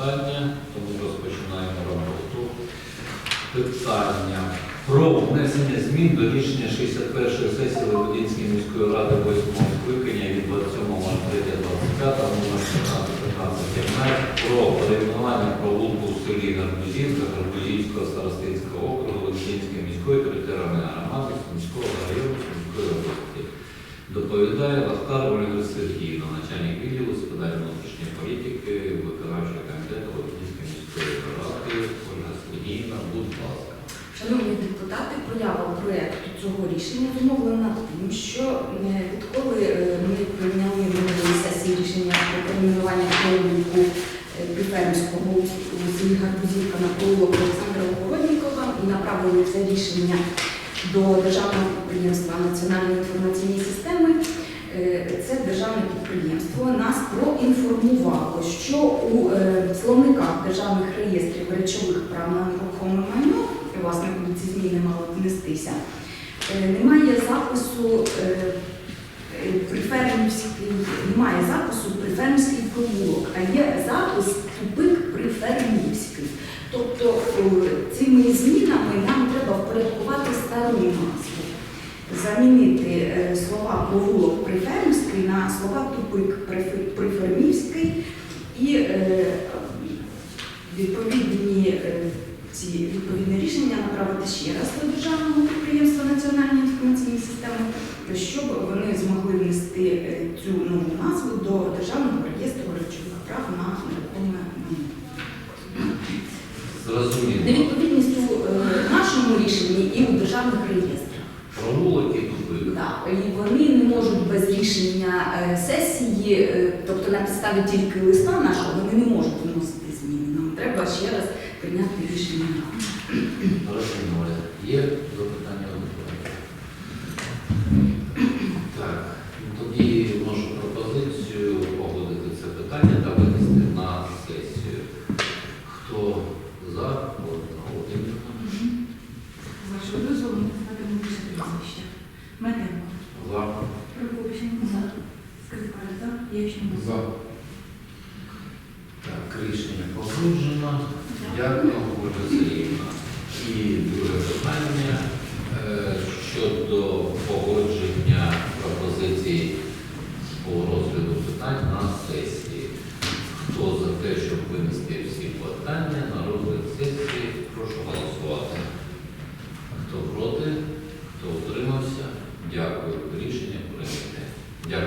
питання, тому розпочинаємо роботу. Питання про внесення змін до рішення 61-ї сесії Лебединської міської ради 8 скликання від 27.03.25 номер 15 про перейменування провулку в селі Гарбузівка Гарбузівського старостинського округу Лебединської міської територіальної громади Сумського району Сумської області. Доповідає Лахтар Ольга Сергіївна, начальник відділу з питань внутрішньої політики, виконавчого комітету Лебединської міської ради. Ольга Сергіївна, будь ласка. Шановні депутати, поява проєкту цього рішення зумовлена тим, що відколи е, ми прийняли минулої сесії рішення про перейменування провулку е, Прифермського Гарбузівка на провулок Олександра Огороднікова і направили це рішення до Державного підприємства Національної інформаційної системи. Е, Це державне підприємство нас проінформувало, що у словниках державних реєстрів речових прав на нерухоме майно, власне, куди ці зміни мали внестися, е, немає запису е, е, Прифермівський, немає запису Прифермський провулок, а є запис тупик Прифермівський. Тобто цими змінами нам треба впорядкувати стару назву замінити слова провулок Прифермський на слова тупик Прифермівський і відповідні ці відповідні рішення направити ще раз до державного підприємства Національної інформаційної системи, щоб вони змогли внести е, цю нову назву до державного реєстру речових прав на нерухоме майно. Зрозуміло. Невідповідність у е, нашому рішенні і у державних реєстрах. Тупик. Так, і вони не можуть без рішення е, сесії, е, тобто на підставі тільки листа нашого, вони не можуть вносити зміни. Нам треба ще раз прийняти рішення. Є Метенко. За. Прокопченко. За. Скрипаль. За. Яченко. За. Так, рішення послужено. Дякую, Ольга Сергіївна.